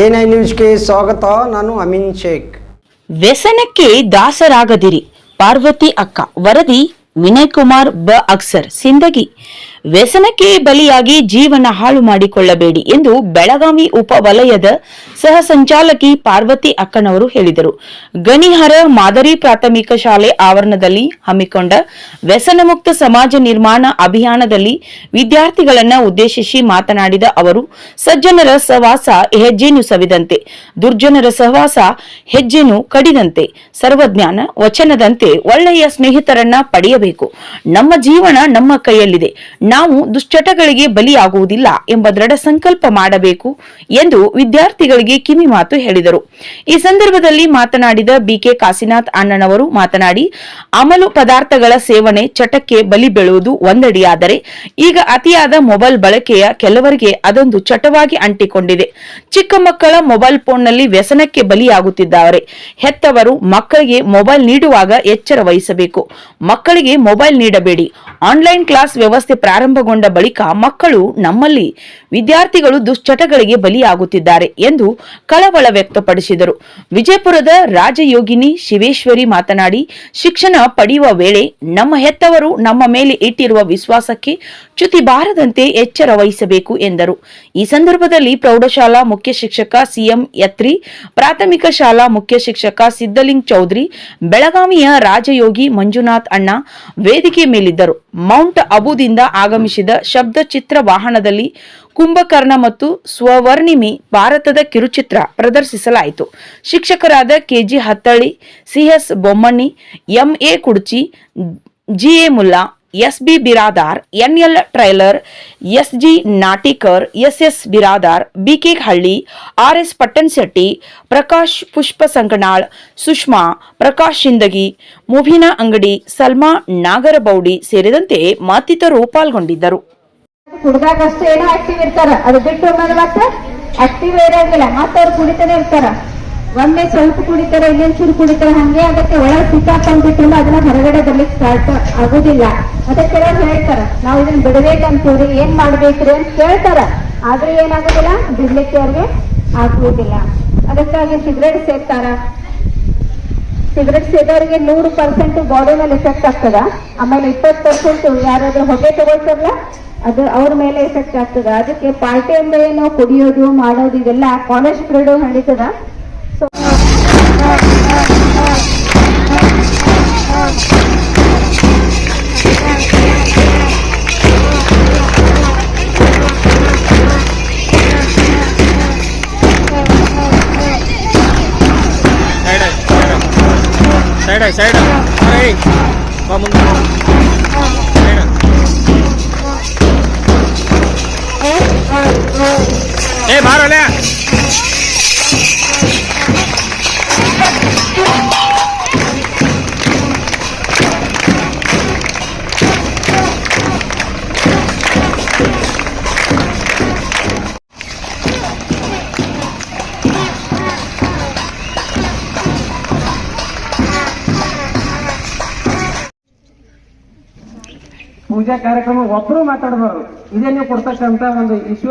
NI ನ್ಯೂಸ್ಗೆ ಸ್ವಾಗತ, ನಾನು ಅಮೀನ್ ಶೇಖ್. ವ್ಯಸನಕ್ಕೆ ದಾಸರಾಗದಿರಿ. ಪಾರ್ವತಿ ಅಕ್ಕ, ವರದಿ ವಿನಯ್ ಕುಮಾರ್ ಬ ಅಕ್ಸರ್, ಸಿಂದಗಿ. ವ್ಯಸನಕ್ಕೆ ಬಲಿಯಾಗಿ ಜೀವನ ಹಾಳು ಮಾಡಿಕೊಳ್ಳಬೇಡಿ ಎಂದು ಬೆಳಗಾವಿ ಉಪವಲಯದ ಸಹ ಸಂಚಾಲಕಿ ಪಾರ್ವತಿ ಅಕ್ಕನವರು ಹೇಳಿದರು. ಗಣಿಹರ ಮಾದರಿ ಪ್ರಾಥಮಿಕ ಶಾಲೆ ಆವರಣದಲ್ಲಿ ಹಮ್ಮಿಕೊಂಡ ವ್ಯಸನ ಮುಕ್ತ ಸಮಾಜ ನಿರ್ಮಾಣ ಅಭಿಯಾನದಲ್ಲಿ ವಿದ್ಯಾರ್ಥಿಗಳನ್ನ ಉದ್ದೇಶಿಸಿ ಮಾತನಾಡಿದ ಅವರು, ಸಜ್ಜನರ ಸಹವಾಸ ಹೆಜ್ಜೆನು ಸವಿದಂತೆ, ದುರ್ಜನರ ಸಹವಾಸ ಹೆಜ್ಜೆನು ಕಡಿದಂತೆ, ಸರ್ವಜ್ಞಾನ ವಚನದಂತೆ ಒಳ್ಳೆಯ ಸ್ನೇಹಿತರನ್ನ ಪಡೆಯಬೇಕು. ನಮ್ಮ ಜೀವನ ನಮ್ಮ ಕೈಯಲ್ಲಿದೆ. ನಾವು ದುಶ್ಚಟಗಳಿಗೆ ಬಲಿಯಾಗುವುದಿಲ್ಲ ಎಂಬ ದೃಢ ಸಂಕಲ್ಪ ಮಾಡಬೇಕು ಎಂದು ವಿದ್ಯಾರ್ಥಿಗಳಿಗೆ ಕಿವಿಮಾತು ಹೇಳಿದರು. ಈ ಸಂದರ್ಭದಲ್ಲಿ ಮಾತನಾಡಿದ ಬಿಕೆ ಕಾಸಿನಾಥ್ ಅಣ್ಣನವರು ಮಾತನಾಡಿ, ಅಮಲು ಪದಾರ್ಥಗಳ ಸೇವನೆ ಚಟಕ್ಕೆ ಬಲಿ ಬೀಳುವುದು ಒಂದಡಿಯಾದರೆ ಈಗ ಅತಿಯಾದ ಮೊಬೈಲ್ ಬಳಕೆಯ ಕೆಲವರಿಗೆ ಅದೊಂದು ಚಟವಾಗಿ ಅಂಟಿಕೊಂಡಿದೆ. ಚಿಕ್ಕ ಮಕ್ಕಳ ಮೊಬೈಲ್ ಫೋನ್ನಲ್ಲಿ ವ್ಯಸನಕ್ಕೆ ಬಲಿಯಾಗುತ್ತಿದ್ದಾರೆ. ಹೆತ್ತವರು ಮಕ್ಕಳಿಗೆ ಮೊಬೈಲ್ ನೀಡುವಾಗ ಎಚ್ಚರ ವಹಿಸಬೇಕು. ಮಕ್ಕಳಿಗೆ ಮೊಬೈಲ್ ನೀಡಬೇಡಿ. ಆನ್ಲೈನ್ ಕ್ಲಾಸ್ ವ್ಯವಸ್ಥೆ ಪ್ರಾರಂಭಗೊಂಡ ಬಳಿಕ ಮಕ್ಕಳು ನಮ್ಮಲ್ಲಿ ವಿದ್ಯಾರ್ಥಿಗಳು ದುಶ್ಚಟಗಳಿಗೆ ಬಲಿಯಾಗುತ್ತಿದ್ದಾರೆ ಎಂದು ಕಳವಳ ವ್ಯಕ್ತಪಡಿಸಿದರು. ವಿಜಯಪುರದ ರಾಜಯೋಗಿನಿ ಶಿವೇಶ್ವರಿ ಮಾತನಾಡಿ, ಶಿಕ್ಷಣ ಪಡೆಯುವ ವೇಳೆ ನಮ್ಮ ಹೆತ್ತವರು ನಮ್ಮ ಮೇಲೆ ಇಟ್ಟಿರುವ ವಿಶ್ವಾಸಕ್ಕೆ ಚ್ಯುತಿ ಬಾರದಂತೆ ಎಚ್ಚರ ವಹಿಸಬೇಕು ಎಂದರು. ಈ ಸಂದರ್ಭದಲ್ಲಿ ಪ್ರೌಢಶಾಲಾ ಮುಖ್ಯ ಶಿಕ್ಷಕ ಸಿಎಂ ಯತ್ರಿ, ಪ್ರಾಥಮಿಕ ಶಾಲಾ ಮುಖ್ಯ ಶಿಕ್ಷಕ ಸಿದ್ದಲಿಂಗ್ ಚೌಧರಿ, ಬೆಳಗಾವಿಯ ರಾಜಯೋಗಿ ಮಂಜುನಾಥ್ ಅಣ್ಣ ವೇದಿಕೆ ಮೇಲಿದ್ದರು. ಮೌಂಟ್ ಅಬುದಿಂದ ಆಗಮಿಸಿದ ಶಬ್ದ ಚಿತ್ರ ವಾಹನದಲ್ಲಿ ಕುಂಭಕರ್ಣ ಮತ್ತು ಸ್ವವರ್ಣಿಮಿ ಭಾರತದ ಕಿರುಚಿತ್ರ ಪ್ರದರ್ಶಿಸಲಾಯಿತು. ಶಿಕ್ಷಕರಾದ KG Hattalli CS Bommanni MA Kudchi GA Mulla SB Biradar, NL Trailer, SG Natikar, SS Biradar BK Halli RS Pattanashetti Prakash Pushpa Sankanal, Sushma, Prakash Sindagi ಮುಭಿನಾ Angadi, Salma ನಾಗರಬೌಡಿ ಸೇರಿದಂತೆ ಮತ್ತಿತರರು ಪಾಲ್ಗೊಂಡಿದ್ದರು. ಒಮ್ಮೆ ಸ್ವಲ್ಪ ಕುಡಿತಾರೆ ಇನ್ನೊಂದ್ ಚೂರು ಕುಡಿತಾರೆ ಹಂಗೆ ಅದಕ್ಕೆ ಒಳಗೆ ಸಿಕ್ಕಾಕೊಂಡ್ಬಿಟ್ಟು ಅದನ್ನ ಹೊರಗಡೆ ಬರ್ಲಿಕ್ಕೆ ಸ್ಟಾರ್ಟ್ ಆಗುದಿಲ್ಲ. ಮತ್ತೆ ಕೆಲವ್ರು ಹೇಳ್ತಾರ, ನಾವು ಇದನ್ನ ಬಿಡಬೇಕಂತೂರಿ ಏನ್ ಮಾಡ್ಬೇಕ್ರಿ ಅಂತ ಕೇಳ್ತಾರ. ಆದ್ರೆ ಏನಾಗುದಿಲ್ಲ, ಬಿಡ್ಲಿಕ್ಕೆ ಅವ್ರಿಗೆ ಆಗುವುದಿಲ್ಲ ಅದಕ್ಕಾಗಿ ಸಿಗರೇಟ್ ಸೇರ್ತಾರ ಸಿಗರೇಟ್ ಸೇದೋರಿಗೆ ನೂರು ಪರ್ಸೆಂಟ್ ಬಾಡಿ ಮೇಲೆ ಎಫೆಕ್ಟ್ ಆಗ್ತದ. ಆಮೇಲೆ ಇಪ್ಪತ್ತು ಪರ್ಸೆಂಟ್ ಯಾರಾದ್ರೂ ಹೊಗೆ ತಗೊಳ್ತಾರಲ್ಲ, ಅದು ಅವ್ರ ಮೇಲೆ ಎಫೆಕ್ಟ್ ಆಗ್ತದ. ಅದಕ್ಕೆ ಪಾರ್ಟಿ ಅಂದ್ರೆ ಏನು, ಕುಡಿಯೋದು, ಮಾಡೋದು, ಇದೆಲ್ಲ ಕಾಲೇಜ್ ಪಿರಿಯಡ್ ನಡೀತದ సైడ్ సైడ్ బా ముందు సైడ్ ఏ బాగా ಪೂಜಾ ಕಾರ್ಯಕ್ರಮ ಒಬ್ಬರು ಮಾತಾಡಬಾರ್ದು. ಇದೇ ನೀವು ಕೊಡ್ತಕ್ಕಂತ ಒಂದು ವಿಶ್ವ